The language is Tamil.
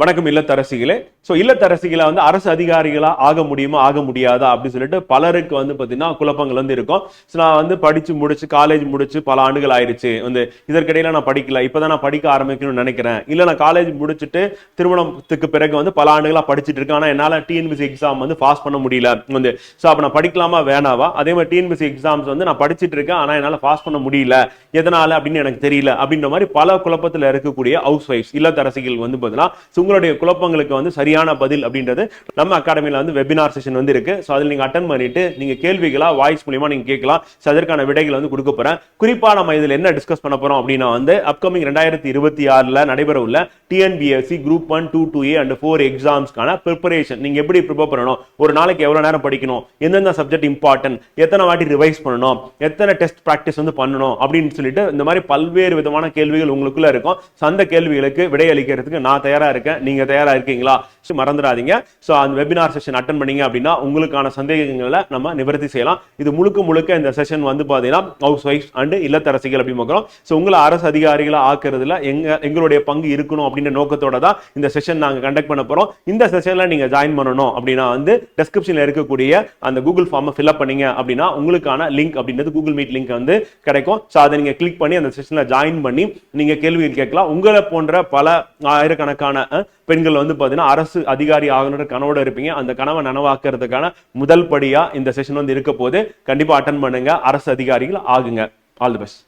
வணக்கம் இல்லத்தரசிகளே. ஸோ இல்லத்தரசிகளை வந்து அரசு அதிகாரிகளாக ஆக முடியுமா ஆக முடியாதா அப்படின்னு சொல்லிட்டு பலருக்கு வந்து பார்த்தீங்கன்னா குழப்பங்கள் வந்து இருக்கும். ஸோ நான் வந்து படிச்சு முடிச்சு காலேஜ் முடிச்சு பல ஆண்டுகள் ஆயிடுச்சு. வந்து இதற்கிடையில நான் படிக்கல இப்பதான் நான் படிக்க ஆரம்பிக்கணும்னு நினைக்கிறேன். இல்லை நான் காலேஜ் முடிச்சுட்டு திருமணத்துக்கு பிறகு வந்து பல ஆண்டுகளாக படிச்சுட்டு இருக்கேன். ஆனால் என்னால் டிஎன்பிசி எக்ஸாம் வந்து பாஸ் பண்ண முடியல. வந்து ஸோ அப்போ நான் படிக்கலாமா வேணாவா? அதே மாதிரி டிஎன்பிசி எக்ஸாம்ஸ் வந்து நான் படிச்சுட்டு இருக்கேன். ஆனால் என்னால் பாஸ் பண்ண முடியல. எதனால அப்படின்னு எனக்கு தெரியல. அப்படின்ற மாதிரி பல குழப்பத்தில் இருக்கக்கூடிய ஹவுஸ் ஒய்ஃப்ஸ் இல்லத்தரசிகள் வந்து பார்த்தீங்கன்னா உங்களுடைய குழப்பங்களுக்கு வந்து சரியான பதில் அப்படின்றது நம்ம அகாடமியில் வந்து வெபினார் செஷன் வந்து இருக்கு. ஸோ அதில் நீங்கள் அட்டன் பண்ணிட்டு நீங்கள் கேள்விகளாக வாய்ஸ் மூலியமாக நீங்கள் கேட்கலாம். ஸோ அதற்கான விடைகள் வந்து கொடுக்க போகிறேன் குறிப்பாக நம்ம இதில் என்ன டிஸ்கஸ் பண்ண போகிறோம் அப்படின்னா வந்து அப்கமிங் ரெண்டாயிரத்தி இருபத்தி ஆறில் நடைபெற உள்ள TNPSC group one two two A and four எக்ஸாம்ஸ்க்கான preparation நீங்கள் எப்படி ப்ரிப்பேர் பண்ணணும்? ஒரு நாளைக்கு எவ்வளோ நேரம் படிக்கணும்? எந்தெந்த சப்ஜெக்ட் இம்பார்ட்டன்ட் எத்தனை வாட்டி ரிவைஸ் பண்ணணும்? எத்தனை டெஸ்ட் ப்ராக்டிஸ் வந்து பண்ணணும்? அப்படின்னு சொல்லிட்டு இந்த மாதிரி பல்வேறு விதமான கேள்விகள் உங்களுக்குள்ள இருக்கும். சந்த அந்த கேள்விகளுக்கு விடை அளிக்கிறதுக்கு நான் தயாராக இருக்கேன். நீங்கள் தயாராக இருக்கீங்களா ஸோ மறந்துடாதீங்க. ஸோ அந்த வெபினார் செஷன் அட்டன் பண்ணீங்க அப்படின்னா உங்களுக்கான சந்தேகங்களை நம்ம நிவர்த்தி செய்யலாம். இது முழுக்க முழுக்க இந்த செஷன் வந்து பார்த்தீங்கன்னா ஹவுஸ் ஒய்ஃப் அண்ட் இல்லத்தரசிகள் அப்படின்னு பார்க்குறோம் ஸோ உங்களை அரசு அதிகாரிகளை ஆக்குறதுல எங்க எங்களுடைய பங்கு இருக்கணும் அப்படின்ற நோக்கத்தோட தான் இந்த செஷன் நாங்கள் கண்டக்ட் பண்ண போகிறோம் இந்த செஷனில் நீங்கள் ஜாயின் பண்ணணும் அப்படின்னா வந்து டெஸ்கிரிப்ஷனில் இருக்கக்கூடிய அந்த கூகுள் ஃபார்மை ஃபில்அப் பண்ணீங்க அப்படின்னா உங்களுக்கான லிங்க் அப்படின்றது கூகுள் மீட் லிங்க் வந்து கிடைக்கும். ஸோ அதை நீங்கள் கிளிக் பண்ணி அந்த செஷனில் ஜாயின் பண்ணி நீங்கள் கேள்விகள் கேட்கலாம். உங்களை போன்ற பல ஆயிரக்கணக்கான பெண்கள் வந்து பாத்தீங்கன்னா அரசு அதிகாரி ஆகணுன்ற கனவோட இருப்பீங்க. அந்த கனவை நனவாக்குறதுக்கான முதல் படியா இந்த செஷன் வந்து இருக்க போது கண்டிப்பா அட்டன் பண்ணுங்க. அரசு அதிகாரிகள் ஆகுங்க. All the best